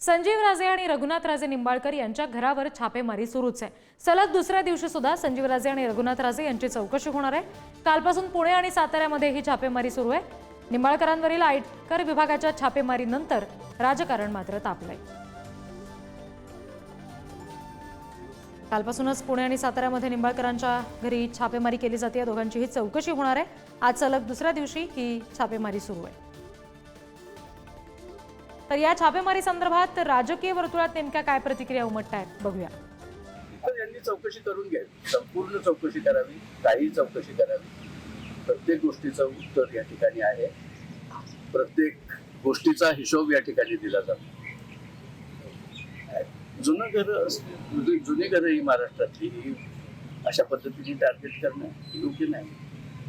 संजीव राजे आणि रघुनाथ राजे निंबाळकर यांच्या घरावर छापेमारी सुरूच आहे. सलग दुसऱ्या दिवशी सुद्धा संजीव राजे आणि रघुनाथ राजे यांची चौकशी होणार आहे. कालपासून पुणे आणि साताऱ्यामध्ये ही छापेमारी सुरू आहे. निंबाळकरांवरील आयकर विभागाच्या छापेमारीनंतर राजकारण मात्र तापलंय. कालपासूनच पुणे आणि साताऱ्यामध्ये निंबाळकरांच्या घरी छापेमारी केली जाते. दोघांची ही चौकशी होणार आहे. आज सलग दुसऱ्या दिवशी ही छापेमारी सुरू आहे. तर या छापेमारी संदर्भात राजकीय वर्तुळात नेमक्या काय प्रतिक्रिया उमटतायत? बघूया. तर यांनी चौकशी करून घ्यावी संपूर्ण चौकशी करावी काही चौकशी करावी. प्रत्येक गोष्टीचं उत्तर या ठिकाणी आहे. प्रत्येक गोष्टीचा हिशोब या ठिकाणी दिला जातो. जुनं घर जुनी घरं ही महाराष्ट्रातली ही अशा पद्धतीने टार्गेट करणं योग्य नाही.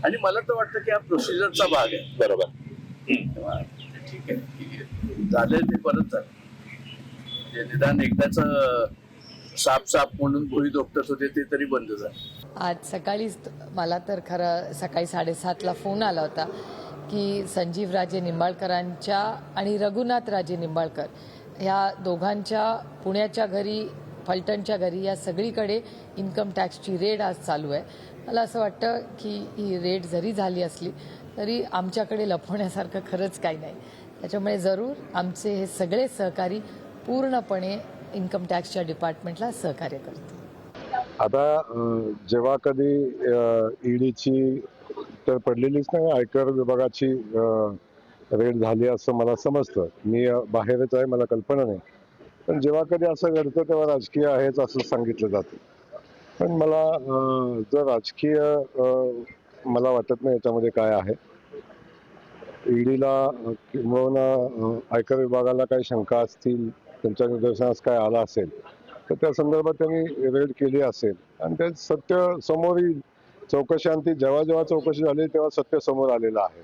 आणि मला तर वाटतं की हा प्रोसिजरचा भाग आहे. बरोबर. ठीक आहे. झाले ते परत झाले. म्हणजे निदान एकदाच साप साप म्हणून भुई दोपटत होते ते तरी बंद झालं. आज सकाळीच मला तर खरं सकाळी साडेसातला फोन आला होता की संजीव राजे निंबाळकरांच्या आणि रघुनाथ राजे निंबाळकर ह्या दोघांच्या पुण्याच्या घरी फलटणच्या घरी या सगळीकडे इन्कम टॅक्सची रेड आज चालू आहे. मला असं वाटतं की ही रेड जरी झाली असली तरी आमच्याकडे लपवण्यासारखं खरंच काही नाही. त्याच्यामुळे जरूर आमचे हे सगळे सहकारी पूर्णपणे इन्कम टॅक्सच्या डिपार्टमेंटला सहकार्य करतील. आता जेव्हा कधी ईडीची तर पडलेलीच नाही आयकर विभागाची रेड झाली असं मला समजतं. मी बाहेरच आहे मला कल्पना नाही. पण जेव्हा कधी असं घडतं तेव्हा राजकीय आहेच असं सांगितलं जातं. पण मला जर राजकीय मला वाटत नाही याच्यामध्ये काय आहे. ईडीला किंबहुना आयकर विभागाला काही शंका असतील त्यांच्या निदर्शनास काय आला असेल तर त्या संदर्भात त्यांनी रेड केली असेल. आणि ते सत्य समोर येईल. चौकशी आणि ती जेव्हा जेव्हा चौकशी झाली तेव्हा सत्य समोर आलेलं आहे.